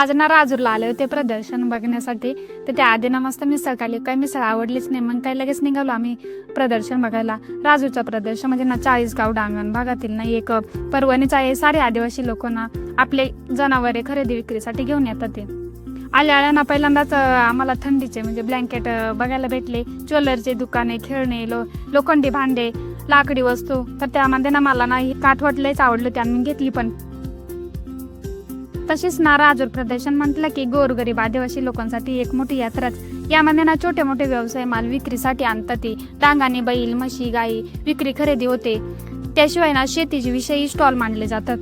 आज ना राजूरला आले होते प्रदर्शन बघण्यासाठी. तर त्या आधी ना मस्त मिसळ खाली काय मिसळ आवडलीच नाही. मग काही लगेच निघालो आम्ही प्रदर्शन बघायला. राजूचं प्रदर्शन म्हणजे ना चाळीसगाव डांगण भागातील ना एक परवणीचा आहे. सारे आदिवासी लोक ना आपले जनावरे खरेदी विक्रीसाठी घेऊन येतात ते. आल्या आल्या ना पहिल्यांदाच आम्हाला थंडीचे म्हणजे ब्लँकेट बघायला भेटले. ज्वेलरचे दुकाने खेळणे लो लोखंडी भांडे लाकडी वस्तू. तर त्यामध्ये ना मला ना ही काठवट लयच आवडलं त्यानं मी घेतली पण. तशीच ना राजूर प्रदर्शन म्हटलं की गोरगरीब आदिवासी लोकांसाठी एक मोठी यात्राच. यामध्ये ना छोटे मोठे व्यवसाय माल विक्रीसाठी आणतात ते. डांगाने बैल म्हशी गाई विक्री खरेदी होते. त्याशिवाय ना शेतीचे विषयी स्टॉल मांडले जातात.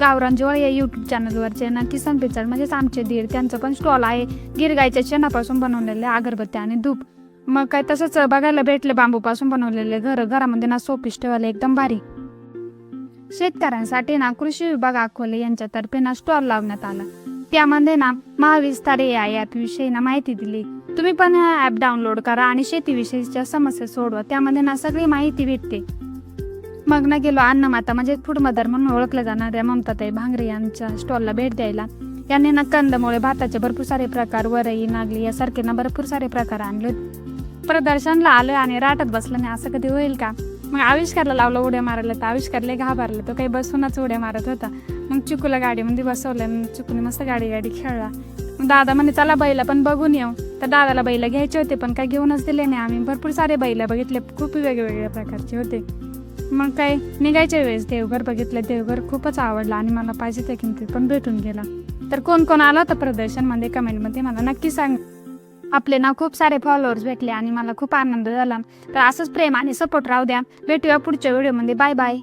गावरान जवळ या युट्यूब चॅनलवरचे ना किसन पिचड म्हणजेच आमचे दीर त्यांचं पण स्टॉल आहे. गिरगायच्या शेणापासून बनवलेले अगरबत्त्या आणि धूप. मग काय तसंच बघायला भेटले बांबूपासून बनवलेले घर. घरामध्ये ना सोपीस ठेवायला एकदम भारी. शेतकऱ्यांसाठी ना कृषी विभाग अकोले यांच्यातर्फे ना स्टॉल लावण्यात आला. त्यामध्ये ना महाविस्तारे या ऍप विषयी ना माहिती दिली. तुम्ही पण ऍप डाउनलोड करा आणि शेतीविषयीच्या समस्या सोडवा. त्यामध्ये ना सगळी माहिती भेटते. मग ना गेलो अन्नमाता म्हणजे फूड मदर म्हणून ओळखल्या जाणाऱ्या ममताताई भांगरे यांच्या स्टॉलला भेट द्यायला. यांनी ना कंदमुळे भाताचे भरपूर सारे प्रकार वरई नागली यासारखे ना भरपूर सारे प्रकार आणले प्रदर्शनला आलं आणि राटत बसलं नाही असं कधी होईल का? मग आविष्कारला लावलं उड्या मारायला. तर आविष्कारला घाबरला. तो काही बसूनच उड्या मारत होता. मग चिकूला गाडीमध्ये बसवलं चिकूने मस्त गाडी गाडी खेळला. मग दादा म्हणे चला बैला पण बघून येऊ. तर दादाला बैला घ्यायचे होते पण काय घेऊनच दिले नाही. आम्ही भरपूर सारे बैला बघितले खूप वेगवेगळ्या प्रकारचे होते. मग काय निघायच्या वेळेस देवघर बघितलं. देवघर खूपच आवडलं आणि मला पाहिजे त्या किमतीत पण भेटून गेला. तर कोण कोण आला होतं प्रदर्शनमध्ये? कमेंटमध्ये मला नक्की सांग. आपले ना खूप सारे फॉलोअर्स भेटले आणि मला खूप आनंद झाला. तर असंच प्रेम आणि सपोर्ट राहू द्या. भेटूया पुढच्या व्हिडिओमध्ये बाय बाय